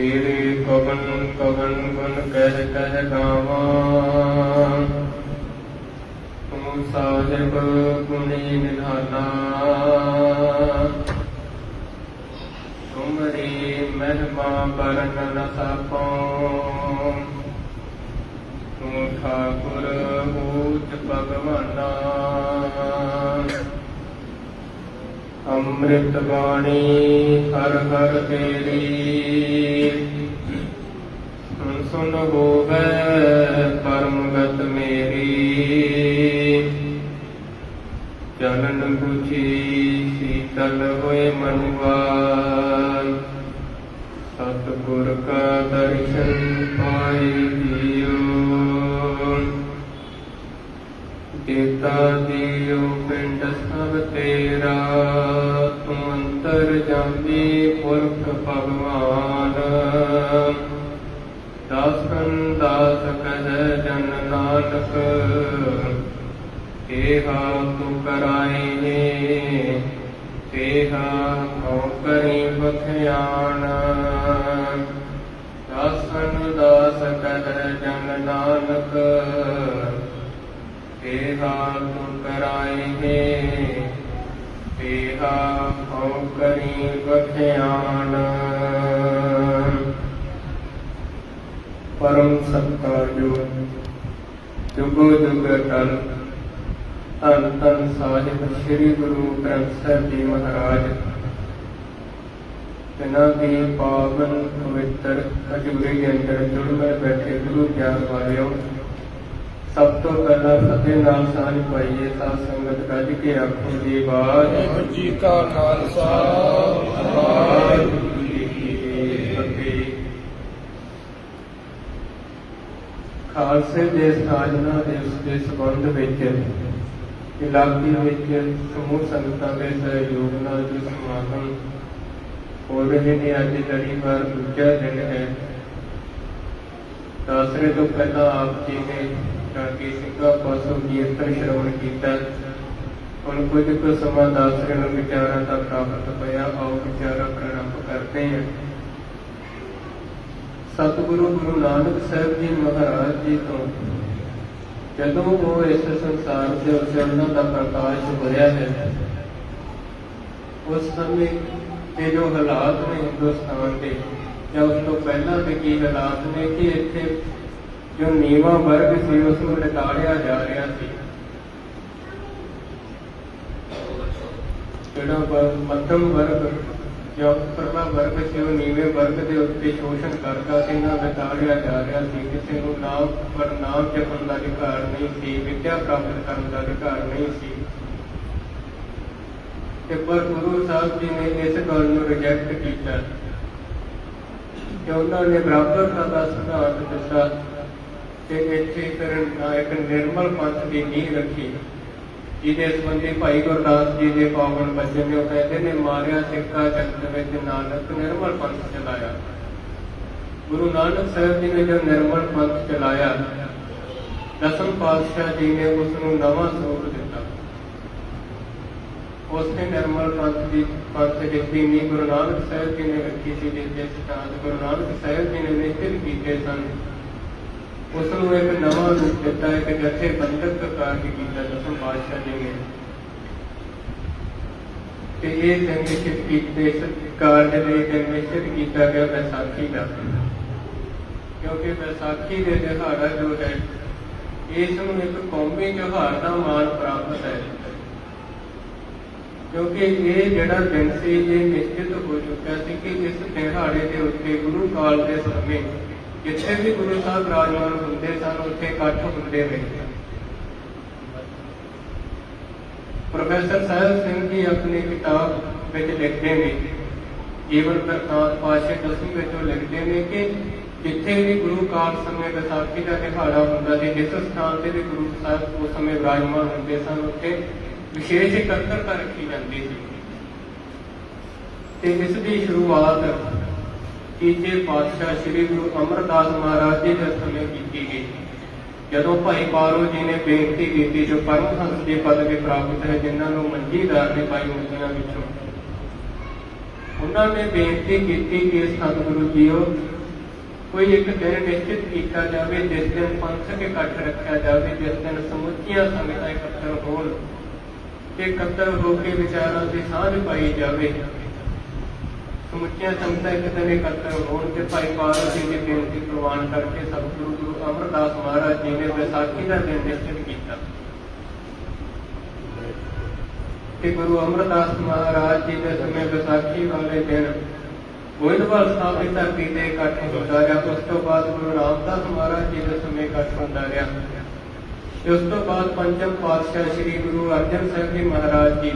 ਤੇਰੇ ਕਵਨ ਕਵਨ ਗੁਣ ਕਹਿ ਕਹਿ ਗਾਵਾਂ। ਤੂੰ ਸਾਹਿਬ ਗੁਣੀ ਨਿਧਾਨਾ। ਤੁਮਰੀ ਮਹਿਮਾ ਬਰਨ ਨ ਸਾਪੋਂ। ਤੂੰ ਠਾਕੁਰ ਹੂਤ ਭਗਵਾਨਾ। ਅੰਮ੍ਰਿਤ ਬਾਣੀ ਹਰ ਹਰ ਤੇਰੀ ਸੁਨ ਸੁਨ ਹੋਵੇ ਪਰਮ ਮੇਰੀ ਚਰਨ ਬੁਝੀ ਸੀਤਲ ਹੋਏ ਮਨਵਾ ਸਤਿਗੁਰ ਕਾ ਦਰਸ਼ਨ ਪਾਏ ਦੇਤਾ ਦਿਓ ਪਿੰਡ ਸਭ ਤੇਰਾ ਤੂੰ ਅੰਤਰ ਜਾਂਦੀ ਪੁਰਖ ਭਗਵਾਨ। ਦਾਸਨ ਦਾਸ ਕਹਿ ਜਨ ਨਾਨਕ ਏਹਾ ਤੂੰ ਕਰਾਈ ਨੇ, ਤੇਹਾ ਕਉ ਕਰੀ ਬਖਿਆਣ ਦਾਸਨ ਦਾਸ ਕਹਿ ਜਨ ਨਾਨਕ ਤੇਹਾ ਤੂੰ ਕਰਾਈ ਨੇ ਤੇਹਾ ਕਉ ਕਰੀ ਬਖਿਆਣ ਪਰਮ ਸਤਿਕਾਰਯੋਗ ਜੁਗੋ, ਜੁਗ ਟਲ ਧੰਨ ਧੰਨ ਸਾਹਿਬ ਸ੍ਰੀ ਗੁਰੂ ਗ੍ਰੰਥ ਸਾਹਿਬ ਜੀ ਮਹਾਰਾਜ। ਇਹਨਾਂ ਦੀ ਪਾਵਨ ਪਵਿੱਤਰ, ਅਜੂਰੀ ਅੰਦਰ ਜੁੜ ਕੇ ਬੈਠੇ ਗੁਰੂ ਗਿਆਨ ਵਾਲਿਓ। ਸਭ ਤੋਂ ਪਹਿਲਾਂ ਫਤਿਹ ਨਾਲ ਸਾਂਝ ਪਾਈਏ ਸਾਧ ਸੰਗਤ ਗੱਜ ਕੇ ਆਖੋ ਜੀ ਬਾਤ ਵਾਹਿਗੁਰੂ ਜੀ ਕਾ ਖਾਲਸਾ ਵਾਹਿਗੁਰੂ ਜੀ ਕੀ ਫਤਿਹ ਖਾਲਸੇ ਦੇ ਸਾਜਨਾ ਦੇ ਉਸ ਦੇ ਸੰਬੰਧ ਵਿੱਚ ਇਲਾਕੇ ਵਿੱਚ ਸਮੂਹ ਸੰਗਤਾਂ ਦੇ ਸਹਿਯੋਗ ਨਾਲ ਜੋ ਸਮਾਗਮ ਹੋ ਰਹੇ ਨੇ ਅੱਜ ਲੜੀਵਾਰ ਦੂਜਾ ਦਿਨ ਹੈ ਦਸਰੇ ਤੋਂ ਪਹਿਲਾਂ ਆਪ ਜੀ ਨੇ ਕਾਕੀ ਸਿੰਘਾਂ ਪਾਸੋਂ ਕੀਰਤਨ ਸ਼ਰਵਣ ਕੀਤਾ। ਹੁਣ ਕੁਝ ਕੁ ਸਮਾਂ ਦਸਰੇ ਨੂੰ ਵਿਚਾਰਾਂ ਦਾ ਪ੍ਰਾਪਤ ਹੋਇਆ, ਆਓ ਵਿਚਾਰਾਂ ਪ੍ਰਾਰੰਭ ਕਰਦੇ ਹਾਂ। ਸਤਿਗੁਰੂ ਗੁਰੂ ਨਾਨਕ ਸਾਹਿਬ ਜੀ ਮਹਾਰਾਜ ਜੀ ਤੋਂ ਜਦੋਂ ਉਹ ਇਸ ਸੰਸਾਰ ਦੇ ਉਜੜਨ ਦਾ ਪ੍ਰਕਾਸ਼ ਹੋਇਆ ਹੈ, ਉਸ ਸਮੇਂ ਦੇ ਜੋ ਹਾਲਾਤ ਨੇ ਹਿੰਦੁਸਤਾਨ ਦੇ, ਜਾਂ ਉਸ ਤੋਂ ਪਹਿਲਾਂ ਦੇ ਕੀ ਹਾਲਾਤ ਨੇ ਕਿ ਇੱਥੇ ਜੋ ਨੀਵਾਂ ਵਰਗ ਸੀ, ਉਸ ਨੂੰ ਲਟਾੜਿਆ ਜਾ ਰਿਹਾ ਸੀ। ਜਿਹੜਾ ਮੱਧਮ ਵਰਗ, ਜਾਂ ਉੱਪਰਲਾ ਵਰਗ ਸੀ, ਉਹ ਨੀਵੇਂ ਵਰਗ ਦੇ ਉੱਤੇ ਸ਼ੋਸ਼ਣ ਕਰਦਾ ਸੀ, ਨਾ ਲਟਾੜਿਆ ਜਾ ਰਿਹਾ ਸੀ। ਕਿਸੇ ਨੂੰ ਨਾਮ ਪਰ ਨਾਮ ਜਪਣ ਦਾ ਅਧਿਕਾਰ ਨਹੀਂ ਸੀ, ਵਿਦਿਆ ਪ੍ਰਾਪਤ ਕਰਨ ਦਾ ਅਧਿਕਾਰ ਨਹੀਂ ਸੀ। ਤੇ ਪਰ ਗੁਰੂ ਸਾਹਿਬ ਜੀ ਨੇ ਇਸ ਗੱਲ ਨੂੰ ਰਿਜੈਕਟ ਕੀਤਾ। ਕਿ ਉਹਨਾਂ ਨੇ ਬਰਾਬਰਤਾ ਦਾ ਸਿਧਾਂਤ ਦਿੱਤਾ। ਤੇ ਇੱਥੇ ਫਿਰ ਇੱਕ ਨਿਰਮਲ ਪੰਥ ਦੀ ਨੀਂਹ ਰੱਖੀ, ਜਿਹਦੇ ਸੰਬੰਧੀ ਭਾਈ ਗੁਰਦਾਸ ਜੀ ਦੇ ਪਾਵਨ ਬਚਨ ਨੇ ਉਹ ਕਹਿੰਦੇ ਨੇ ਮਾਰਿਆ ਸਿੱਕਾ ਜਗਤ ਵਿੱਚ ਨਾਨਕ ਨਿਰਮਲ ਪੰਥ ਚਲਾਇਆ। ਗੁਰੂ ਨਾਨਕ ਸਾਹਿਬ ਜੀ ਨੇ ਜੋ ਨਿਰਮਲ ਪੰਥ ਚਲਾਇਆ, ਦਸਮ ਪਾਤਸ਼ਾਹ ਜੀ ਨੇ ਉਸ ਨੂੰ ਨਵਾਂ ਸਰੂਪ ਦਿੱਤਾ। ਉਸ ਨੇ ਨਿਰਮਲ ਪੰਥ ਦੀ, ਪੰਥ ਦਿੱਤੀ ਨਹੀਂ ਗੁਰੂ ਨਾਨਕ ਸਾਹਿਬ ਜੀ ਨੇ ਰੱਖੀ ਸੀ, ਜਿਸ ਦੇ ਸਿਧਾਂਤ ਗੁਰੂ ਨਾਨਕ ਸਾਹਿਬ ਜੀ ਨੇ ਨਿਸ਼ਚਿਤ ਕੀਤੇ ਸਨ। ਉਸ ਨੂੰ ਇੱਕ ਨਵਾਂ ਰੂਪ ਦਿੱਤਾ, ਇੱਕ ਜਥੇਬੰਦਕ ਕਾਰਜ ਕੀਤਾ ਦਸਮ ਪਾਤਸ਼ਾਹ ਜੀ ਨੇ। ਤੇ ਇਹ ਨਿਸ਼ਚਿਤ ਕੀਤੇ ਕਾਰਜ ਦੇ ਨਿਸ਼ਚਿਤ ਕੀਤਾ ਗਿਆ ਵਿਸਾਖੀ ਦਾ। ਕਿਉਂਕਿ ਵਿਸਾਖੀ ਦੇ ਦਿਹਾੜਾ ਜੋ ਹੈ, ਇਸ ਨੂੰ ਇੱਕ ਕੌਮੀ ਤਿਉਹਾਰ ਦਾ ਮਾਣ ਪ੍ਰਾਪਤ ਹੈ। ਕਿਉਂਕਿ ਇਹ ਜਿਹੜਾ ਦਿਨ ਸੀ, ਇਹ ਨਿਸ਼ਚਿਤ ਹੋ ਚੁੱਕਾ ਸੀ ਕਿ ਇਸ ਦਿਹਾੜੇ ਦੇ ਉੱਤੇ ਗੁਰੂ ਕਾਲ ਦੇ ਸਮੇਂ ਜਿੱਥੇ ਵੀ ਗੁਰੂ ਸਾਹਿਬ ਰਾਜਮਾਨ ਹੁੰਦੇ ਸਨ, ਉੱਥੇ ਇਕੱਠ ਹੁੰਦੇ ਨੇ ਪ੍ਰੋਫੈਸਰ ਸਾਹਿਬ ਸਿੰਘ ਜੀ ਆਪਣੀ ਕਿਤਾਬ ਵਿੱਚ ਲਿਖਦੇ ਨੇ, ਜੀਵਨ ਪ੍ਰਕਾਸ਼ ਪਾਸ਼ੇ ਦਸਵੀਂ ਵਿੱਚ ਉਹ ਲਿਖਦੇ ਨੇ ਕਿ ਜਿੱਥੇ ਵੀ ਗੁਰੂ ਕਾਲ ਸਮੇਂ ਵਿਸਾਖੀ ਦਾ ਦਿਹਾੜਾ ਹੁੰਦਾ ਸੀ, ਜਿਸ ਸਥਾਨ ਤੇ ਵੀ ਗੁਰੂ ਸਾਹਿਬ ਉਸ ਸਮੇਂ ਵਿਰਾਜਮਾਨ ਹੁੰਦੇ ਸਨ, ਉੱਥੇ ਵਿਸ਼ੇਸ਼ ਇਕੱਤਰਤਾ ਰੱਖੀ ਜਾਂਦੀ ਸੀ। ਤੇ ਇਸ ਦੀ ਸ਼ੁਰੂਆਤ ਤੀਜੇ ਪਾਤਸ਼ਾਹ ਸ੍ਰੀ ਗੁਰੂ ਅਮਰਦਾਸ ਮਹਾਰਾਜ ਜੀ ਦੇ ਸਮੇਂ ਕੀਤੀ ਗਈ। ਜਦੋਂ ਭਾਈ ਪਾਰੋ ਜੀ ਨੇ ਬੇਨਤੀ ਕੀਤੀ ਜੋ ਪਰਮਹੰਸ ਦੀ ਪਦਵੀ ਪ੍ਰਾਪਤ ਹੈ, ਜਿਨ੍ਹਾਂ ਨੂੰ ਮੰਜੀਦਾਰ ਨੇ ਪਾਈ ਮੁਕਤੀਆਂ ਵਿੱਚੋਂ। ਉਹਨਾਂ ਨੇ ਬੇਨਤੀ ਕੀਤੀ ਕਿ ਸਤਿਗੁਰੂ ਜੀਓ, ਕੋਈ ਇੱਕ ਦਿਨ ਨਿਸ਼ਚਿਤ ਕੀਤਾ ਜਾਵੇ, ਜਿਸ ਦਿਨ ਪੰਥਕ ਇਕੱਠ ਰੱਖਿਆ ਜਾਵੇ, ਜਿਸ ਦਿਨ ਸਮੁੱਚੀਆਂ ਸੰਗਤਾਂ ਇਕੱਠਰ ਹੋਣ ਤੇ ਇਕੱਤਰ ਹੋ ਕੇ ਵਿਚਾਰਾਂ ਦੀ ਸਾਂਝ ਪਾਈ ਜਾਵੇ। ਸਮੁੱਚੀਆਂ ਸੰਗਤਾਂ ਇੱਕ ਇਕੱਤਰ ਹੋਣ ਤੇ ਭਾਈ ਪਾਲ ਜੀ ਦੀ ਬੇਨਤੀ ਪ੍ਰਵਾਨ ਕਰਕੇ ਸਤਿਗੁਰੂ ਗੁਰੂ ਅਮਰਦਾਸ ਮਹਾਰਾਜ ਜੀ ਨੇ ਵਿਸਾਖੀ ਦਾ ਦਿਨ ਨਿਸ਼ਚਿਤ ਕੀਤਾ। ਕਿ ਗੁਰੂ ਅਮਰਦਾਸ ਮਹਾਰਾਜ ਜੀ ਦੇ ਸਮੇਂ ਵਿਸਾਖੀ ਵਾਲੇ ਦਿਨ ਗੋਇੰਦਵਾਲ ਸਾਹਿਬ ਦੀ ਧਰਤੀ ਤੇ ਇਕੱਠ ਹੁੰਦਾ ਰਿਹਾ। ਉਸ ਤੋਂ ਬਾਅਦ ਗੁਰੂ ਰਾਮਦਾਸ ਮਹਾਰਾਜ ਜੀ ਦੇ ਸਮੇਂ ਇਕੱਠ ਹੁੰਦਾ ਰਿਹਾ। ਤੇ ਉਸ ਤੋਂ ਬਾਅਦ ਪੰਜਮ ਪਾਤਸ਼ਾਹ ਸ੍ਰੀ ਗੁਰੂ ਅਰਜਨ ਸਾਹਿਬ ਜੀ ਮਹਾਰਾਜ ਜੀ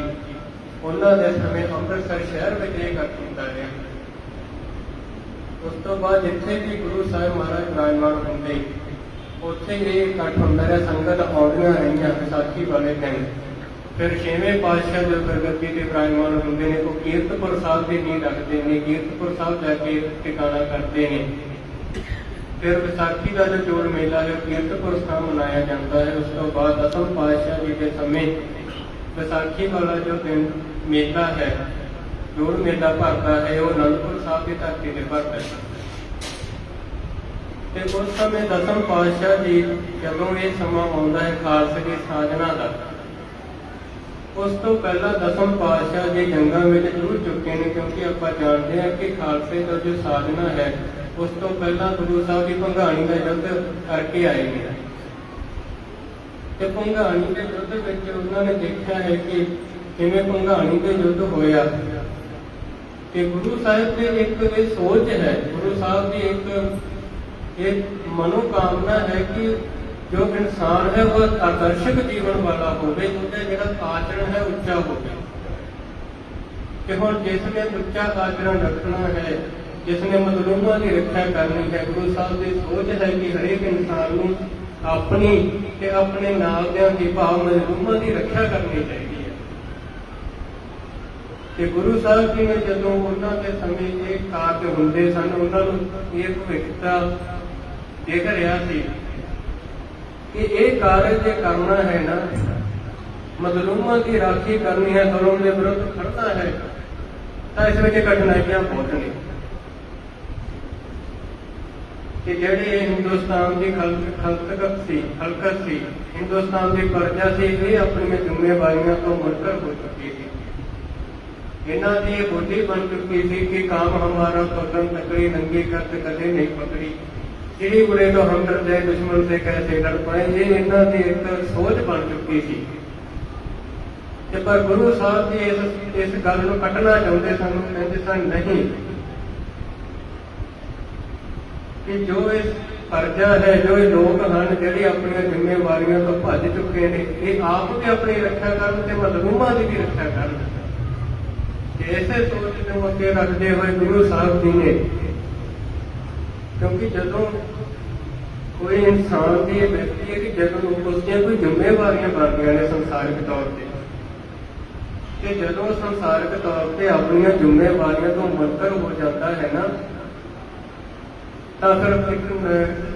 ਉਹਨਾਂ ਦੇ ਸਮੇਂ ਅੰਮ੍ਰਿਤਸਰ ਸ਼ਹਿਰ ਵਿੱਚ ਇਹ ਇਕੱਠ ਹੁੰਦਾ ਰਿਹਾ। ਉਸ ਤੋਂ ਬਾਅਦ ਜਿੱਥੇ ਵੀ ਗੁਰੂ ਸਾਹਿਬ ਮਹਾਰਾਜ ਵਿਰਾਜਮਾਨ ਹੁੰਦੇ, ਉੱਥੇ ਇਹ ਇਕੱਠ ਹੁੰਦਾ ਰਿਹਾ। ਸੰਗਤ ਆਉਂਦੀਆਂ ਰਹੀਆਂ ਵਿਸਾਖੀ ਵਾਲੇ ਦਿਨ। ਫਿਰ ਛੇਵੇਂ ਪਾਤਸ਼ਾਹ ਜੋ ਪ੍ਰਗਤੀ ਦੇ ਵਿਰਾਜਮਾਨ ਹੁੰਦੇ ਨੇ, ਉਹ ਕੀਰਤਪੁਰ ਸਾਹਿਬ ਦੀ ਨੀਂਹ ਰੱਖਦੇ ਨੇ। ਕੀਰਤਪੁਰ ਸਾਹਿਬ ਜਾ ਕੇ ਟਿਕਾਣਾ ਕਰਦੇ ਨੇ। ਫਿਰ ਵਿਸਾਖੀ ਦਾ ਜੋ ਜੋੜ ਮੇਲਾ ਜੋ ਕੀਰਤਪੁਰ ਸਾਹਿਬ ਮਨਾਇਆ ਜਾਂਦਾ ਹੈ। ਉਸ ਤੋਂ ਬਾਅਦ ਦਸਮ ਪਾਤਸ਼ਾਹ ਜੀ ਦੇ ਸਮੇਂ ਵਿਸਾਖੀ ਵਾਲਾ ਜੋ ਦਿਨ ਮੇਲਾ ਹੈ ਜੋੜ ਮੇਲਾ ਭਰਦਾ ਹੈ, ਉਹ ਅਨੰਦਪੁਰ ਸਾਹਿਬ ਦੀ ਧਰਤੀ ਤੇ ਭਰਦਾ ਹੈ। ਤੇ ਉਸ ਸਮੇਂ ਦਸਮ ਪਾਤਸ਼ਾਹ ਜੀ ਜਦੋਂ ਇਹ ਸਮਾਂ ਆਉਂਦਾ ਹੈ, ਖਾਲਸੇ ਦੀ ਸਾਜਨਾ ਦਾ, ਉਸ ਤੋਂ ਪਹਿਲਾਂ ਦਸਮ ਪਾਤਸ਼ਾਹ ਜੀ ਜੰਗਾਂ ਵਿੱਚ ਜ਼ਰੂਰ ਚੁੱਕੇ ਨੇ, ਕਿਉਂਕਿ ਆਪਾਂ ਜਾਣਦੇ ਹਾਂ ਕਿ ਖਾਲਸੇ ਦਾ ਜੋ ਸਾਜਨਾ ਹੈ, ਉਸ ਤੋਂ ਪਹਿਲਾਂ ਗੁਰੂ ਸਾਹਿਬ ਦੀ ਭੰਗਾਣੀ ਦਾ ਯੁੱਧ ਕਰਕੇ ਆਏ ਨੇ। ਤੇ ਭੰਗਾਣੀ ਦੇ ਯੁੱਧ ਵਿੱਚ ਉਹਨਾਂ ਨੇ ਦੇਖਿਆ ਹੈ ਕਿ ਜਿਵੇਂ ਪੰਘਾਣੀ ਦੇ ਯੁੱਧ ਹੋਇਆ? ਕਿ ਗੁਰੂ ਸਾਹਿਬ ਦੀ ਇੱਕ ਇਹ ਸੋਚ ਹੈ, ਗੁਰੂ ਸਾਹਿਬ ਦੀ ਇੱਕ ਇਹ ਮਨੋਕਾਮਨਾ ਹੈ ਕਿ ਜੋ ਇਨਸਾਨ ਹੈ ਉਹ ਆਦਰਸ਼ਕ ਜੀਵਨ ਵਾਲਾ ਹੋਵੇ, ਉਹਦਾ ਜਿਹੜਾ ਆਚਰਣ ਹੈ ਉੱਚਾ ਹੋਵੇ। ਕਿ ਹੁਣ ਜਿਸ ਨੇ ਉੱਚਾ ਆਚਰਣ ਰੱਖਣਾ ਹੈ, ਜਿਸ ਨੇ ਮਜ਼ਲੂਮਾਂ ਦੀ ਰੱਖਿਆ ਕਰਨੀ ਹੈ, ਗੁਰੂ ਸਾਹਿਬ ਦੀ ਸੋਚ ਹੈ ਕਿ ਹਰੇਕ ਇਨਸਾਨ ਨੂੰ ਆਪਣੀ ਤੇ ਆਪਣੇ ਨਾਲ ਦਿਆਂ ਦੀ ਭਾਵ ਮਜ਼ਲੂਮਾਂ ਦੀ ਰੱਖਿਆ ਕਰਨੀ ਚਾਹੀਦੀ ਹੈ ਕਿ ਗੁਰੂ ਸਾਹਿਬ ਜੀ ਨੇ ਜਦੋਂ ਉਹਨਾਂ ਦੇ ਸਮੇਂ ਇਹ ਕਾਰਜ ਹੁੰਦੇ ਸਨ, ਉਹਨਾਂ ਨੂੰ ਇਹ ਭਵਿੱਖਤਾ ਦੇਖ ਰਿਹਾ ਸੀ ਕਿ ਇਹ ਕਾਰਜ ਜੇ ਕਰਨਾ ਹੈ ਨਾ, ਮਜ਼ਲੂਮਾਂ ਦੀ ਰਾਖੀ ਕਰਨੀ ਹੈ, ਜ਼ੁਲਮ ਦੇ ਵਿਰੁੱਧ ਖੜਨਾ ਹੈ, ਤਾਂ ਇਸ ਵਿੱਚ ਕਠਿਨਾਈਆਂ ਬਹੁਤ ਨੇ ਕਿ ਜਿਹੜੇ ਹਿੰਦੁਸਤਾਨ ਦੀ ਖਲਕਤ ਸੀ ਹਲਕਤ ਸੀ, ਹਿੰਦੁਸਤਾਨ ਦੀ ਪਰਜਾ ਸੀ, ਇਹ ਆਪਣੀਆਂ ਜ਼ਿੰਮੇਵਾਰੀਆਂ ਤੋਂ ਮੁਨਕਰ ਹੋ ਚੁੱਕੀ ਸੀ। ਇਹਨਾਂ ਦੀ ਇਹ ਬੁੱਧੀ ਬਣ ਚੁੱਕੀ ਸੀ ਕਿ ਕਾਮ ਹਮਾਰਾ ਪਗਨ ਤਕੜੀ ਨੰਗੀ ਕਰਤ ਕਦੇ ਨਹੀਂ ਪਕੜੀ। ਜਿਹੜੀ ਬੁਰੇ ਤੋਂ ਹਮ ਡਰਦੇ, ਦੁਸ਼ਮਣ ਤੇ ਕੈਸੇ ਡਰ ਪਾਏ, ਇਹ ਇਹਨਾਂ ਦੀ ਇੱਕ ਸੋਚ ਬਣ ਚੁੱਕੀ ਸੀ। ਤੇ ਪਰ ਗੁਰੂ ਸਾਹਿਬ ਜੀ ਇਸ ਇਸ ਗੱਲ ਨੂੰ ਕੱਟਣਾ ਚਾਹੁੰਦੇ ਸਨ, ਕਹਿੰਦੇ ਸਨ, ਨਹੀਂ, ਕਿ ਜੋ ਇਸ ਫਰਜ਼ਾ ਹੈ, ਜੋ ਇਹ ਲੋਕ ਹਨ, ਜਿਹੜੇ ਆਪਣੀਆਂ ਜ਼ਿੰਮੇਵਾਰੀਆਂ ਤੋਂ ਭੱਜ ਚੁੱਕੇ ਨੇ, ਇਹ ਆਪ ਵੀ ਆਪਣੀ ਰੱਖਿਆ ਕਰਨ ਤੇ ਮਜ਼ਲੂਮਾਂ ਦੀ ਵੀ ਰੱਖਿਆ ਕਰਨ। ਤੇ ਇਸੇ ਸੋਚ ਨੂੰ ਅੱਗੇ ਰੱਖਦੇ ਹੋਏ ਗੁਰੂ ਸਾਹਿਬ ਜੀ ਨੇ ਕਿਉਂਕਿ ਜਦੋਂ ਕੋਈ ਇਨਸਾਨ ਦੀ ਇਹ ਵਿਅਕਤੀ ਹੈ ਕਿ ਜਦੋਂ ਉਸ ਦੀਆਂ ਕੋਈ ਜ਼ਿੰਮੇਵਾਰੀਆਂ ਬਣਦੀਆਂ ਨੇ ਸੰਸਾਰਿਕ ਤੌਰ ਤੇ ਕਿ ਜਦੋਂ ਸੰਸਾਰਿਕ ਤੌਰ ਤੇ ਆਪਣੀਆਂ ਜ਼ਿੰਮੇਵਾਰੀਆਂ ਤੋਂ ਮੁਨਕਰ ਹੋ ਜਾਂਦਾ ਹੈ ਨਾ ਤਾਂ ਫਿਰ ਇੱਕ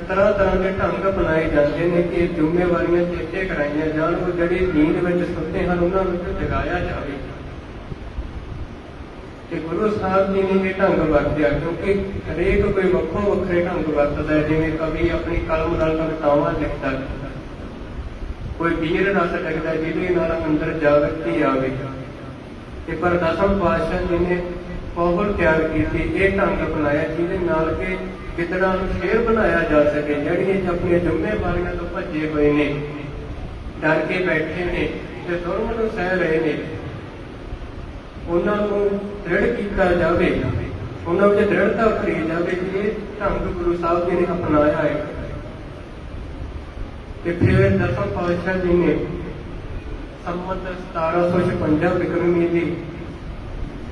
ਤਰ੍ਹਾਂ ਤਰ੍ਹਾਂ ਦੇ ਢੰਗ ਅਪਣਾਏ ਜਾਂਦੇ ਨੇ ਕਿ ਇਹ ਜ਼ਿੰਮੇਵਾਰੀਆਂ ਚੇਤੇ ਕਰਾਈਆਂ ਜਾਣ ਉਹ ਜਿਹੜੇ ਨੀਂਦ ਵਿੱਚ ਸੁੱਤੇ ਹਨ ਉਹਨਾਂ ਨੂੰ ਜਗਾਇਆ ਜਾਵੇ ਕਿ ਗੁਰੂ ਸਾਹਿਬ ਜੀ ਨੇ ਇਹ ਢੰਗ ਵਰਤਿਆ ਕਿਉਂਕਿ ਹਰੇਕ ਕੋਈ ਵੱਖੋ ਵੱਖਰੇ ਢੰਗ ਵਰਤਦਾ ਹੈ, ਜਿਵੇਂ ਕਵੀ ਆਪਣੀ ਕਲਮ ਨਾਲ ਕਵਿਤਾਵਾਂ ਲਿਖਦਾ ਕੋਈ ਵੀਰ ਰਸ ਲਿਖਦਾ ਜਿਹਦੇ ਨਾਲ ਅੰਦਰ ਜਾਗਰਤੀ ਆਵੇ। ਤੇ ਪਰ ਦਸਮ ਪਾਤਸ਼ਾਹ ਜੀ ਨੇ ਪੌਗਲ ਤਿਆਰ ਕੀਤੀ, ਇਹ ਢੰਗ ਅਪਣਾਇਆ, ਜਿਹਦੇ ਨਾਲ ਕਿ ਗਿੱਦੜਾਂ ਨੂੰ ਸ਼ੇਰ ਬਣਾਇਆ ਜਾ ਸਕੇ ਜਿਹੜੀਆਂ ਆਪਣੀਆਂ ਜ਼ਿੰਮੇਵਾਰੀਆਂ ਤੋਂ ਭੱਜੇ ਹੋਏ ਨੇ, ਡਰ ਕੇ ਬੈਠੇ ਨੇ ਤੇ ਜ਼ੁਲਮ ਨੂੰ ਸਹਿ ਰਹੇ ਨੇ। ਉਹਨਾਂ ਨੂੰ ਦ੍ਰਿੜ ਕੀਤਾ ਜਾਵੇ, ਉਹਨਾਂ ਵਿੱਚ ਦ੍ਰਿੜਤਾ ਉਤਰੀ ਜਾਵੇ ਕਿ ਇਹ ਢੰਗ ਗੁਰੂ ਸਾਹਿਬ ਜੀ ਨੇ ਅਪਣਾਇਆ ਹੈ। ਤੇ ਫਿਰ ਦਸਮ ਪਾਤਸ਼ਾਹ ਜੀ ਨੇ ਸੰਮਤ 1756 ਵਿਕਰਮੀ ਦੀ,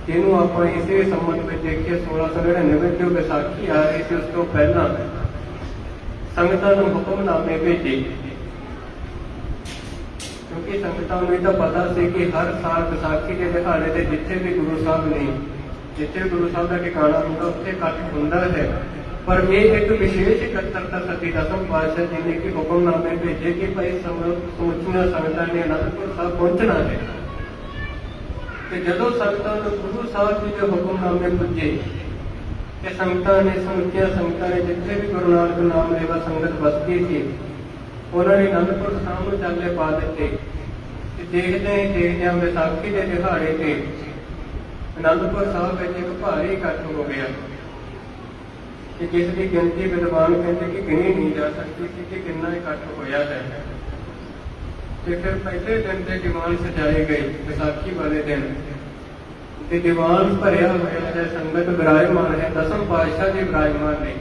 ਜਿਹਨੂੰ ਆਪਾਂ ਇਸੇ ਸੰਮਤ ਵਿੱਚ ਦੇਖੀਏ 1699 ਵਿੱਚ ਜੋ ਵਿਸਾਖੀ ਆ ਰਹੀ ਸੀ, ਉਸ ਤੋਂ ਪਹਿਲਾਂ ਸੰਗਤਾਂ ਨੂੰ ਹੁਕਮਨਾਮੇ ਭੇਜੇ। ਕਿਉਂਕਿ ਸੰਗਤਾਂ ਨੂੰ ਇਹ ਤਾਂ ਪਤਾ ਸੀ ਕਿ ਹਰ ਸਾਲ ਵਿਸਾਖੀ ਦੇ ਦਿਹਾੜੇ ਤੇ ਜਿੱਥੇ ਵੀ ਗੁਰੂ ਸਾਹਿਬ ਨੇ, ਜਿੱਥੇ ਗੁਰੂ ਸਾਹਿਬ ਦਾ ਟਿਕਾਣਾ ਹੁੰਦਾ, ਉੱਥੇ ਇਕੱਠ ਹੁੰਦਾ ਹੈ। ਪਰ ਇਹ ਇੱਕ ਵਿਸ਼ੇਸ਼ ਇਕੱਤਰਤਾ ਸਤੀ ਦਸਮ ਪਾਤਸ਼ਾਹ ਜੀ ਨੇ ਕਿ ਹੁਕਮਨਾਮੇ ਭੇਜੇ ਕਿ ਭਾਈ ਸਮੂਹ ਸਮੁੱਚੀਆਂ ਸੰਗਤਾਂ ਨੇ ਅਨੰਦਪੁਰ ਸਾਹਿਬ ਪਹੁੰਚਣਾ ਹੈ। ਤੇ ਜਦੋਂ ਸੰਗਤਾਂ ਨੂੰ ਗੁਰੂ ਸਾਹਿਬ ਜੀ ਦੇ ਹੁਕਮਨਾਮੇ ਪੁੱਜੇ, ਤੇ ਸੰਗਤਾਂ ਨੇ ਸਮੁੱਚੀਆਂ ਸੰਗਤਾਂ ਨੇ ਜਿੱਥੇ ਵੀ ਗੁਰੂ ਨਾਨਕ ਨਾਮ ਲੈਵਾ ਸੰਗਤ ਵਸਦੀ ਸੀ ਉਹਨਾਂ ਨੇ ਅਨੰਦਪੁਰ ਸਾਹਿਬ ਨੂੰ ਚਾਲੇ ਪਾ ਦਿੱਤੇ ਤੇ ਦੇਖਦੇ ਹੀ ਦੇਖਦਿਆਂ ਵਿਸਾਖੀ ਦੇ ਦਿਹਾੜੇ ਤੇ ਅਨੰਦਪੁਰ ਸਾਹਿਬ ਵਿੱਚ ਇੱਕ ਭਾਰੀ ਇਕੱਠ ਹੋ ਗਿਆ ਕਿ ਜਿਸ ਦੀ ਗਿਣਤੀ ਵਿਦਵਾਨ ਕਹਿੰਦੇ ਕਿ ਗਿਣੀ ਨਹੀਂ ਜਾ ਸਕਦੀ ਸੀ ਕਿ ਕਿੰਨਾ ਇਕੱਠ ਹੋਇਆ ਹੈ। ਤੇ ਫਿਰ ਪਹਿਲੇ ਦਿਨ ਤੇ ਦੀਵਾਨ ਸਜਾਏ ਗਏ ਵਿਸਾਖੀ ਵਾਲੇ ਦਿਨ। ਤੇ ਦੀਵਾਨ ਭਰਿਆ ਹੋਇਆ ਹੈ ਸੰਗਤ ਵਿਰਾਜਮਾਨ ਹੈ, ਦਸਮ ਪਾਤਸ਼ਾਹ ਜੀ ਵਿਰਾਜਮਾਨ ਨੇ।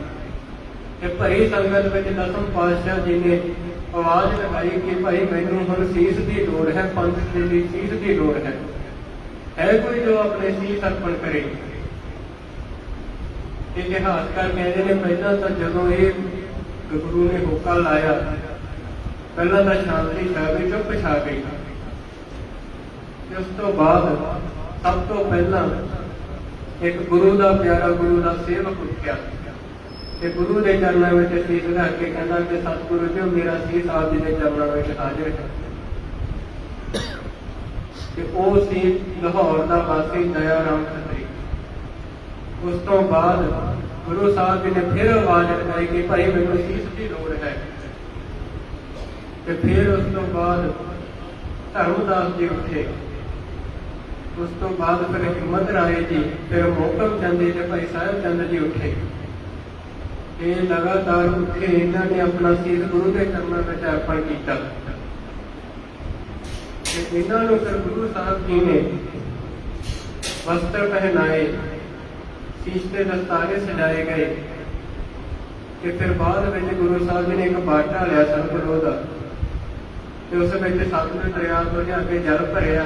ਤੇ ਭਰੀ ਸੰਗਤ ਵਿੱਚ ਦਸਮ ਪਾਤਸ਼ਾਹ ਜੀ ਨੇ ਆਵਾਜ਼ ਲਗਾਈ ਕਿ ਭਾਈ ਮੈਨੂੰ ਹੁਣ ਸੀਸ ਦੀ ਲੋੜ ਹੈ, ਪੰਥ ਦੇ ਲਈ ਸੀਸ ਦੀ ਲੋੜ ਹੈ। ਹੈ ਕੋਈ ਜੋ ਆਪਣੇ ਸੀਸ ਅਰਪਣ ਕਰੇ? ਇਤਿਹਾਸਕਾਰ ਕਹਿੰਦੇ ਨੇ, ਪਹਿਲਾਂ ਤਾਂ ਜਦੋਂ ਇਹ ਗੁਰੂ ਨੇ ਹੋਕਾ ਲਾਇਆ, ਪਹਿਲਾਂ ਤਾਂ ਸ਼ਾਂਤੀ ਸਾਹਿਬ ਚੁੱਪ ਛਾ ਗਈ। ਉਸ ਤੋਂ ਬਾਅਦ ਸਭ ਤੋਂ ਪਹਿਲਾਂ ਇੱਕ ਗੁਰੂ ਦਾ ਪਿਆਰਾ ਗੁਰੂ ਦਾ ਸੇਵਕ ਉੱਠਿਆ। ਤੇ ਗੁਰੂ ਦੇ ਚਰਨਾਂ ਵਿੱਚ ਸੀਸ ਰੱਖ ਕੇ ਕਹਿੰਦਾ ਕਿ ਸਤਿਗੁਰੂ ਜੀ ਮੇਰਾ ਸੀਸ ਆਪ ਜੀ ਦੇ ਚਰਨਾਂ ਵਿੱਚ ਹਾਜ਼ਰ ਹੈ। ਤੇ ਉਹ ਸੀ ਲਾਹੌਰ ਦਾ ਵਾਸੀ ਦਇਆ ਰਾਮ ਖੱਤਰੀ। ਉਸ ਤੋਂ ਬਾਅਦ ਗੁਰੂ ਸਾਹਿਬ ਜੀ ਨੇ ਫਿਰ ਆਵਾਜ਼ ਲਗਾਈ ਕਿ ਭਾਈ, ਮੈਨੂੰ ਸੀਸ ਦੀ ਲੋੜ ਹੈ। ਤੇ ਫਿਰ ਉਸ ਤੋਂ ਬਾਅਦ ਧਰਮਦਾਸ ਜੀ ਉੱਠੇ। ਉਸ ਤੋਂ ਬਾਅਦ ਫਿਰ ਹਿੰਮਤ ਰਾਏ ਜੀ, ਫਿਰ ਮੋਕਮ ਚੰਦ ਜੀ ਤੇ ਭਾਈ ਸਾਹਿਬ ਚੰਦ ਜੀ ਉੱਠੇ। ਇਹ ਲਗਾਤਾਰ ਉੱਠੇ ਇਹਨਾਂ ਨੇ ਆਪਣਾ ਸਿਰ ਗੁਰੂ ਦੇ ਚਰਨਾਂ ਵਿੱਚ ਅਰਪਣ ਕੀਤਾ। ਤੇ ਇਹਨਾਂ ਨੂੰ ਫਿਰ ਗੁਰੂ ਸਾਹਿਬ ਜੀ ਨੇ ਵਸਤਰ ਪਹਿਨਾਏ, ਸੀਸ ਤੇ ਦਸਤਾਰੇ ਸਜਾਏ ਗਏ ਤੇ ਫਿਰ ਬਾਅਦ ਵਿੱਚ ਗੁਰੂ ਸਾਹਿਬ ਜੀ ਨੇ ਇੱਕ ਬਾਟਾ ਲਿਆ ਸਤਿਗੁਰੂ ਦਾ ਤੇ ਉਸ ਵਿੱਚ ਸਤਿਗੁਰੂ ਦਰਿਆ ਤੋਂ ਜਾ ਕੇ ਜਲ ਭਰਿਆ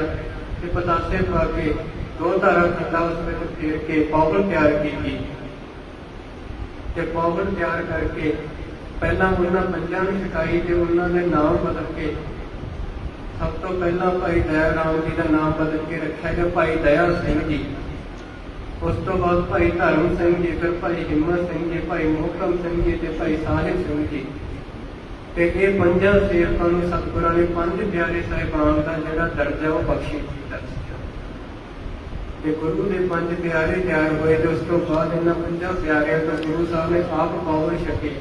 ਤੇ ਪਤਾਸੇ ਪਾ ਕੇ ਦੋ ਧਾਰਾ ਖੰਡਾ ਉਸ ਵਿੱਚ ਫੇਰ ਕੇ, ਪੌਗਲ ਤਿਆਰ ਕੀਤੀ। ਤੇ ਪੌਗਲ ਤਿਆਰ ਕਰਕੇ ਪਹਿਲਾਂ ਉਹਨਾਂ ਪੰਜਾਂ ਨੂੰ ਛਕਾਈ ਤੇ ਉਹਨਾਂ ਦੇ ਨਾਮ ਬਦਲ ਕੇ ਸਭ ਤੋਂ ਪਹਿਲਾਂ ਭਾਈ ਦਇਆ ਰਾਮ ਜੀ ਦਾ ਨਾਮ ਬਦਲ ਕੇ ਰੱਖਿਆ ਗਿਆ ਭਾਈ ਦਇਆ ਸਿੰਘ ਜੀ। ਉਸ ਤੋਂ ਬਾਅਦ ਭਾਈ ਧਰਮ ਸਿੰਘ ਜੀ, ਫਿਰ ਭਾਈ ਹਿੰਮਤ ਸਿੰਘ ਜੀ, ਭਾਈ ਮੋਹਕਮ ਸਿੰਘ ਜੀ ਤੇ ਭਾਈ ਸਾਹਿਬ ਸਿੰਘ ਜੀ। ਤੇ ਇਹ ਪੰਜਾਂ ਸੇਵਕਾਂ ਨੂੰ ਸਤਿਗੁਰਾਂ ਨੇ ਪੰਜ ਪਿਆਰੇ ਸਾਹਿਬਾਨ ਦਾ ਜਿਹੜਾ ਦਰਜਾ ਉਹ ਬਖਸ਼ਿਸ਼ ਕੀਤਾ। ਤੇ ਗੁਰੂ ਦੇ ਪੰਜ ਪਿਆਰੇ ਤਿਆਰ ਹੋਏ ਤੇ ਉਸ ਤੋਂ ਬਾਅਦ ਇਹਨਾਂ ਪੰਜਾਂ ਪਿਆਰਿਆਂ ਤੋਂ ਗੁਰੂ ਸਾਹਿਬ ਨੇ ਆਪ ਪੌਣ ਛਕੇ।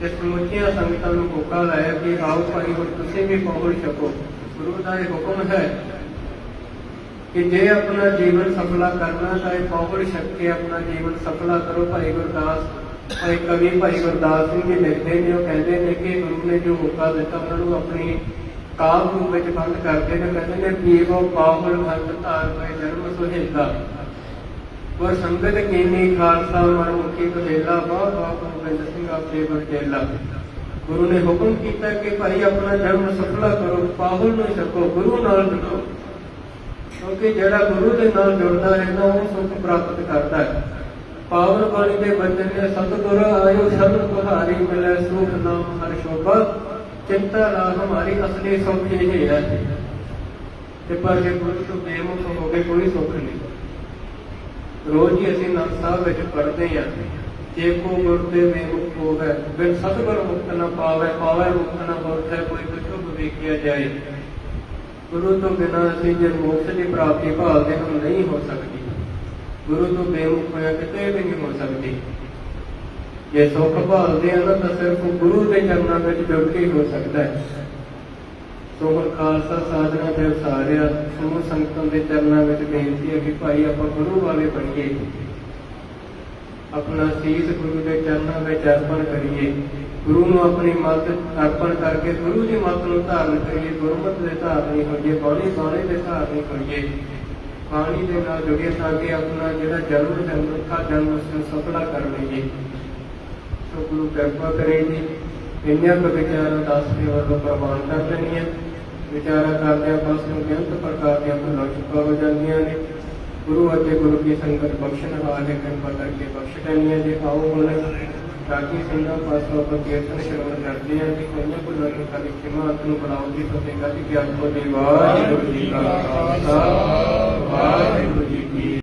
ਤੇ ਸਮੁੱਚੀਆਂ ਸੰਗਤਾਂ ਨੂੰ ਹੋਕਾ ਲਾਇਆ ਕਿ ਆਓ ਭਾਈ, ਹੁਣ ਤੁਸੀਂ ਵੀ ਪੌਣ ਛਕੋ। ਗੁਰੂ ਦਾ ਇਹ ਹੁਕਮ ਹੈ ਕਿ ਜੇ ਆਪਣਾ ਜੀਵਨ ਸਫਲਾ ਕਰਨਾ ਤਾਂ ਇਹ ਪੌਣ ਛਕ ਕੇ ਆਪਣਾ ਜੀਵਨ ਸਫਲਾ ਕਰੋ। ਭਾਈ ਗੁਰਦਾਸ, ਭਾਈ ਕਵੀ, ਭਾਈ ਗੁਰਦਾਸ ਸਿੰਘ ਜੀ ਲਿਖਦੇ ਨੇ, ਉਹ ਕਹਿੰਦੇ ਨੇ ਕਿ ਗੁਰੂ ਨੇ ਜੋ ਹੋਕਾ ਦਿੱਤਾ, ਉਹਨਾਂ ਨੂੰ ਆਪਣੀ ਕਾਲ ਰੂਪ ਵਿੱਚ ਬੰਦ ਕਰਦੇ ਨੇ ਕਹਿੰਦੇ ਨੇ ਪੀਵੋ ਪਾਵਨ ਹੰਤ ਧਾਰ ਹੋਏ ਜਨਮ ਸੁਹੇਲਾ। ਪਰ ਸੰਗਤ ਕੀਨੀ ਖਾਲਸਾ ਮਨ ਮੁਖੀ ਬਦੇਲਾ ਬਾਹ ਬਾਹ ਗੋਬਿੰਦ ਸਿੰਘ ਆਪੇ ਬਰਜੇਲਾ ਗੁਰੂ ਨੇ ਹੁਕਮ ਕੀਤਾ ਕਿ ਭਾਈ ਆਪਣਾ ਜਨਮ ਸਫਲਾ ਕਰੋ, ਪਾਹੁਲ ਨੂੰ ਛਕੋ, ਗੁਰੂ ਨਾਲ ਜੁੜੋ। ਕਿਉਂਕਿ ਜਿਹੜਾ ਗੁਰੂ ਦੇ ਨਾਲ ਜੁੜਦਾ ਹੈ ਨਾ, ਉਹ ਸੁਖ ਪ੍ਰਾਪਤ ਕਰਦਾ ਹੈ। ਪਾਵਨ ਬਾਣੀ ਦੇ ਬਚਨ ਨੇ, ਸਤਿਗੁਰ ਆਇਓ, ਸਭ ਤੁਹਾਰੀ ਮਿਲੇ, ਸੁਖ ਨਾਮ ਹਰ ਸ਼ੋਭਾ। ਚਿੰਤਾ ਨਾ ਹਮਾਰੀ ਅਸਲੀ ਸੁਖ ਇਹ ਹੈ ਤੇ ਪਰ ਜੇ ਗੁਰੂ ਤੋਂ ਬੇਮੁਖ ਹੋ ਗਏ ਕੋਈ ਸੁੱਖ ਨਹੀਂ। ਰੋਜ਼ ਹੀ ਅਸੀਂ ਨਾਮ ਸਾਹਿਬ ਵਿੱਚ ਪੜ੍ਹਦੇ ਹਾਂ ਜੇ। ਕੋ ਗੁਰ ਦੇ ਬੇਮੁਖ ਹੋਵੇ, ਬਿਨ ਸਤਿਗੁਰ ਮੁਕਤ ਨਾ ਪਾਵੇ ਪਾਵੇ ਮੁਕਤ ਨਾ ਹੋਵੇ ਕੋਈ ਕੁਛ ਵੇਖਿਆ ਜਾਏ। ਗੁਰੂ ਤੋਂ ਬਿਨਾਂ ਅਸੀਂ ਜੇ ਮੋਕਸ਼ ਦੀ ਪ੍ਰਾਪਤੀ ਭਾਲਦੇ ਹਾਂ ਨਹੀਂ ਹੋ ਸਕਦੀ। ਗੁਰੂ ਤੋਂ ਬੇਮੁਖ ਹੋਇਆ ਕਿਤੇ ਵੀ ਨਹੀਂ ਹੋ ਸਕਦੀ। ਜੇ ਸੁੱਖ ਭਾਲਦੇ ਆ ਤਾਂ ਸਿਰਫ ਗੁਰੂ ਦੇ ਚਰਨਾਂ ਵਿੱਚ ਜੁੜ ਕੇ ਹੋ ਸਕਦਾ ਹੈ। ਸੋ ਖਾਲਸਾ ਸਾਧਨਾ ਦੇ ਸਾਰਿਆ ਸਮੂਹ ਸੰਗਤਾਂ ਦੇ ਚਰਨਾਂ ਵਿੱਚ ਬੇਨਤੀ ਹੈ ਕਿ ਭਾਈ ਆਪਾਂ ਗੁਰੂ ਵਾਲੇ ਬਣੀਏ। ਆਪਣਾ ਸੀਸ ਗੁਰੂ ਦੇ ਚਰਨਾਂ ਵਿੱਚ ਅਰਪਣ ਕਰੀਏ। ਗੁਰੂ ਨੂੰ ਆਪਣੀ ਮੱਤ ਅਰਪਣ ਕਰਕੇ ਗੁਰੂ ਦੀ ਮੱਤ ਨੂੰ ਧਾਰਨ ਕਰੀਏ। ਗੁਰਮਤਿ ਦੇ ਧਾਰਨੀ ਹੋਈਏ, ਬਾਣੀ ਬਾਣੀ ਦੇ ਧਾਰਨੀ ਹੋਈਏ। ਬਾਣੀ ਦੇ ਨਾਲ ਜੁੜੇ ਤਾਂ ਕਿ ਆਪਣਾ ਜਿਹੜਾ ਜਨਮ ਹੈ ਮਨੁੱਖਾ ਜਨਮ ਉਸ ਸਫਲਾ ਕਰ ਲਈਏ। ਗੁਰੂ ਕਿਰਪਾ ਕਰੇਗੀ ਇੰਨੀਆਂ ਕੁ ਵਿਚਾਰਾਂ ਦਾਸ ਦੇ ਵੱਲੋਂ ਪ੍ਰਵਾਨ ਕਰ ਦੇਣੀਆਂ। ਵਿਚਾਰਾ ਕਰਦਿਆਂ ਬਸ ਨੂੰ ਬੇਅੰਤ ਪ੍ਰਕਾਰ ਦੀਆਂ ਭੁੱਲਾਂ ਚੁੱਕਾ ਹੋ ਜਾਂਦੀਆਂ ਨੇ। ਗੁਰੂ ਅਤੇ ਗੁਰੂ ਕੀ ਸੰਗਤ ਬਖਸ਼ਣ ਵਾਲੇ ਕਿਰਪਾ ਕਰਕੇ ਬਖਸ਼ ਦੇਣੀਆਂ ਜੀ। ਆਓ ਹੁਣ ਰਾਗੀ ਸਿੰਘਾਂ ਪਾਸੋਂ ਆਪਾਂ ਕੀਰਤਨ ਸ਼ਰਵਣ ਕਰਦੇ ਹਾਂ ਕਿ ਕੋਈ ਭੁੱਲਾਂ ਚੁੱਕਾ ਦੀ ਖਿਮਾ ਨੂੰ ਬਣਾਉਣ ਦੀ ਫਤਿਹ ਕਰੀ ਕਿ ਆਪੋ ਦੀ ਵਾਹਿਗੁਰੂ ਜੀ ਕਾ ਖਾਲਸਾ। ਵਾਹਿਗੁਰੂ ਜੀ ਕੀ